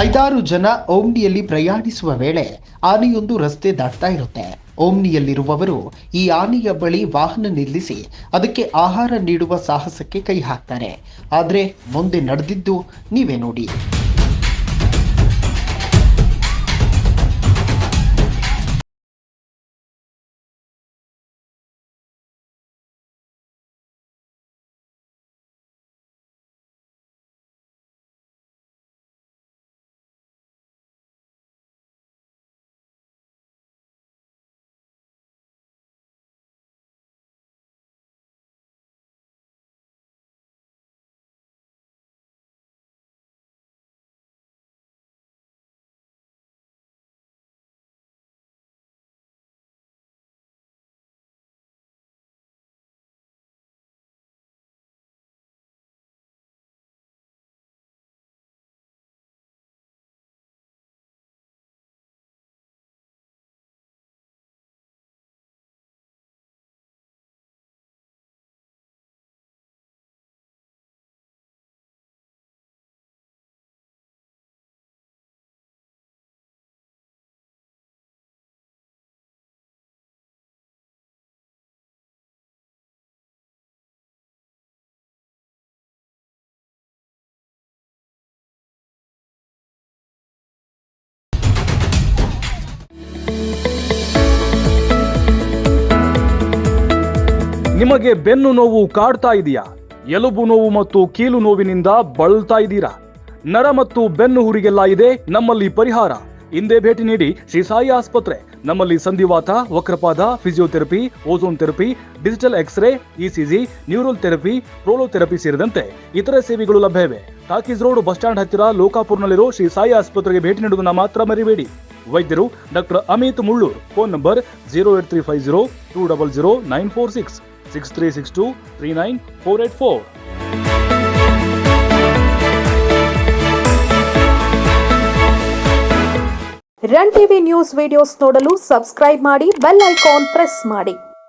ಐದಾರು ಜನ ಓಮ್ನಿಯಲ್ಲಿ ಪ್ರಯಾಣಿಸುವ ವೇಳೆ ಆನೆಯೊಂದು ರಸ್ತೆ ದಾಟ್ತಾ ಇರುತ್ತೆ. ಓಮ್ನಿಯಲ್ಲಿರುವವರು ಈ ಆನೆಯ ಬಳಿ ವಾಹನ ನಿಲ್ಲಿಸಿ ಅದಕ್ಕೆ ಆಹಾರ ನೀಡುವ ಸಾಹಸಕ್ಕೆ ಕೈ ಹಾಕ್ತಾರೆ. ಆದರೆ ಮುಂದೆ ನಡೆದಿದ್ದು ನೀವೇ ನೋಡಿ. ನಿಮಗೆ ಬೆನ್ನು ನೋವು ಕಾಡ್ತಾ ಇದೆಯಾ? ಎಲುಬು ನೋವು ಮತ್ತು ಕೀಲು ನೋವಿನಿಂದ ಬಳಲ್ತಾ ಇದ್ದೀರಾ? ನರ ಮತ್ತು ಬೆನ್ನು ಹುರಿಗೆಲ್ಲ ಇದೆ, ನಮ್ಮಲ್ಲಿ ಪರಿಹಾರ. ಹಿಂದೆ ಭೇಟಿ ನೀಡಿ ಶ್ರೀ ಸಾಯಿ ಆಸ್ಪತ್ರೆ. ನಮ್ಮಲ್ಲಿ ಸಂಧಿವಾತ, ವಕ್ರಪಾದ, physiotherapy, ozone therapy, digital x ray, ECG, neural therapy prolotherapy ಸೇರಿದಂತೆ ಇತರೆ ಸೇವೆಗಳು ಲಭ್ಯವಿವೆ ಟಾಕೀಸ್ ರೋಡ್ ಬಸ್ ಸ್ಟ್ಯಾಂಡ್ ಹತ್ತಿರ ಲೋಕಾಪುರ್ನಲ್ಲಿರೋ ಶ್ರೀ ಸಾಯಿ ಆಸ್ಪತ್ರೆಗೆ ಭೇಟಿ ನೀಡುವುದನ್ನು ಮಾತ್ರ ಮರಿಬೇಡಿ. ವೈದ್ಯರು doctor Amit Mullur. Phone number zero eight three five zero two double zero nine four six. Six three six two three nine four eight four run TV news videos ನೋಡಲು subscribe ಮಾಡಿ ಬೆಲ್ ಐಕಾನ್ ಪ್ರೆಸ್ ಮಾಡಿ.